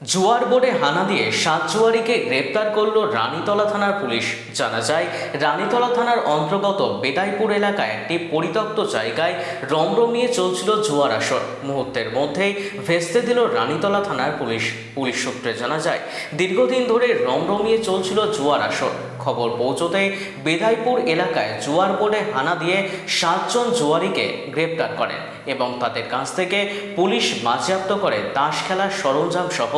জুয়ার বোর্ডে হানা দিয়ে সাত জুয়ারিকে গ্রেপ্তার করল রানীতলা থানার পুলিশ। জানা যায়, রানীতলা থানার অন্তর্গত বেদাইপুর এলাকায় একটি পরিত্যক্ত জায়গায় রমরমিয়ে চলছিল জুয়ার আসর। মুহূর্তের মধ্যেই ভেস্তে দিল রানীতলা থানার পুলিশ। পুলিশ সূত্রে জানা যায়, দীর্ঘদিন ধরে রমরমিয়ে চলছিল জুয়ার আসর। খবর পৌঁছতে বেদাইপুর এলাকায় জুয়ার বোর্ডে হানা দিয়ে সাতজন জুয়ারিকে গ্রেপ্তার করেন এবং তাদের কাছ থেকে পুলিশ বাজেয়াপ্ত করে তাস খেলার সরঞ্জাম সহ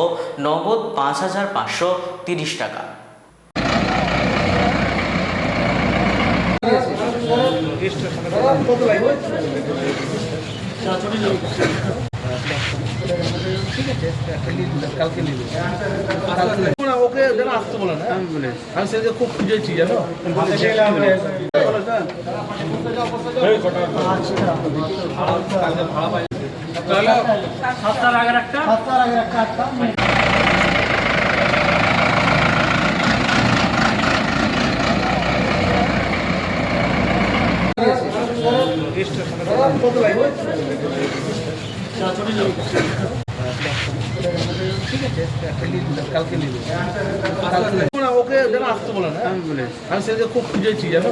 নগদ পাঁচ হাজার পাঁচশো তিরিশ টাকা। না, ওকে যেন আসতে বলে না। আমি সেদিকে খুব খুঁজেছি জানো? কত লাগবে ওকে যেন আসতে বলে না আমি সেটা খুব খুঁজেছি জানো